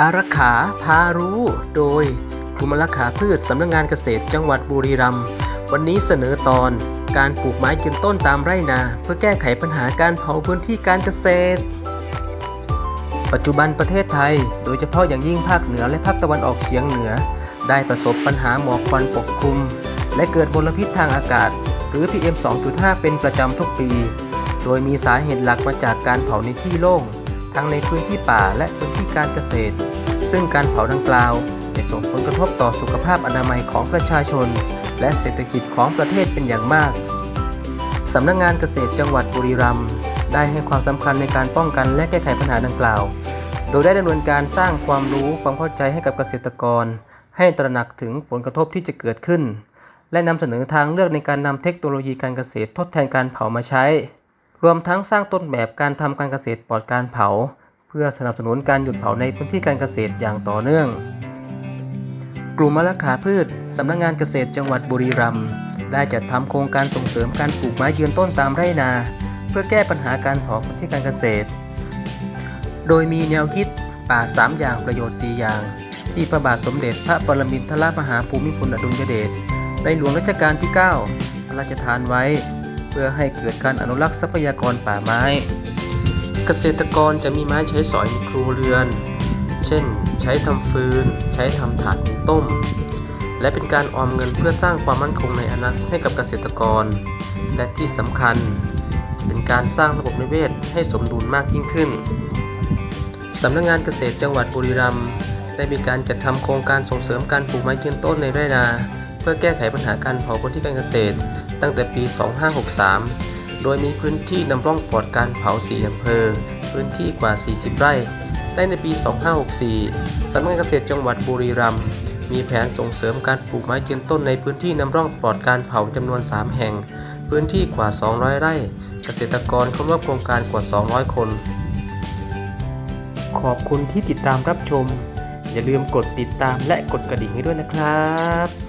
อารักขาพารู้ โดยกลุ่มอารักขาพืชสำนักงานเกษตรจังหวัดบุรีรัมย์วันนี้เสนอตอนการปลูกไม้ยืนต้นตามไร่นา เพื่อแก้ไขปัญหาการเผาพื้นที่การเกษตร ปัจจุบันประเทศไทย โดยเฉพาะอย่างยิ่งภาคเหนือและภาคตะวันออกเฉียงเหนือ ได้ประสบปัญหาหมอกควันปกคลุม และเกิดมลพิษทางอากาศ หรือ PM 2.5 เป็นประจำทุกปี โดยมีสาเหตุหลักมาจากการเผาในที่โล่ง ทั้งในพื้นที่ป่าและพื้นที่การเกษตร ซึ่งการเผาดังกล่าวจะส่งผลกระทบต่อสุขภาพอนามัยของประชาชน และเศรษฐกิจของประเทศเป็นอย่างมากสำนักงานเกษตรจังหวัดบุรีรัมย์ได้ให้ความสำคัญในการป้องกันและแก้ไขปัญหาดังกล่าว โดยได้ดำเนินการสร้างความรู้ความเข้าใจให้กับเกษตรกร ให้ตระหนักถึงผลกระทบที่จะเกิดขึ้น และนำเสนอทางเลือกในการนำเทคโนโลยีการเกษตรทดแทนการเผามาใช้ รวมทั้งสร้างต้นแบบการทำการเกษตรปลอดการเผา เพื่อสนับสนุนการหยุดเผาในพื้นที่การเกษตรอย่างต่อเนื่อง กลุ่มมะละขาพืชสำนักงานเกษตรจังหวัดบุรีรัมย์ได้จัดทำโครงการส่งเสริมการปลูกไม้ยืนต้นตามไร่นา เพื่อแก้ปัญหาการเผาพื้นที่การเกษตร โดยมีแนวคิดป่า 3 อย่างประโยชน์ 4 อย่าง ที่พระบาทสมเด็จพระปรมินทรมหาภูมิพลอดุลยเดชในหลวงรัชกาลที่ 9 พระราชทานไว้ พื่อให้เกิดการอนุรักษ์ทรัพยากรป่าไม้ เกษตรกรจะมีไม้ใช้สอยในครัวเรือน เช่น ใช้ทำฟืน ใช้ทำถ่านหุงต้ม และเป็นการออมเงินเพื่อสร้างความมั่นคงในอนาคตให้กับเกษตรกร และที่สำคัญจะเป็นการสร้างระบบนิเวศให้สมดุลมากยิ่งขึ้นสำนักงานเกษตรจังหวัดบุรีรัมย์ได้มีการจัดทำโครงการส่งเสริมการปลูกไม้ยืนต้นในไร่นา เพื่อแก้ไขปัญหาการเผาพื้นที่การเกษตร ตั้งแต่ปี 2563 โดยมีพื้นที่นำร่องปลอดการเผา 4 อำเภอ พื้นที่กว่า 40 ไร่และในปี 2564 สำนักงานเกษตรจังหวัดบุรีรัมย์มีแผนส่งเสริมการปลูกไม้ยืนต้นในพื้นที่นำร่องปลอดการเผาจำนวน 3 แห่ง พื้นที่กว่า 200 ไร่ เกษตรกรเข้าร่วมโครงการกว่า 200 คน ขอบคุณที่ติดตามรับชม อย่าลืมกดติดตามและกดกระดิ่งให้ด้วยนะครับ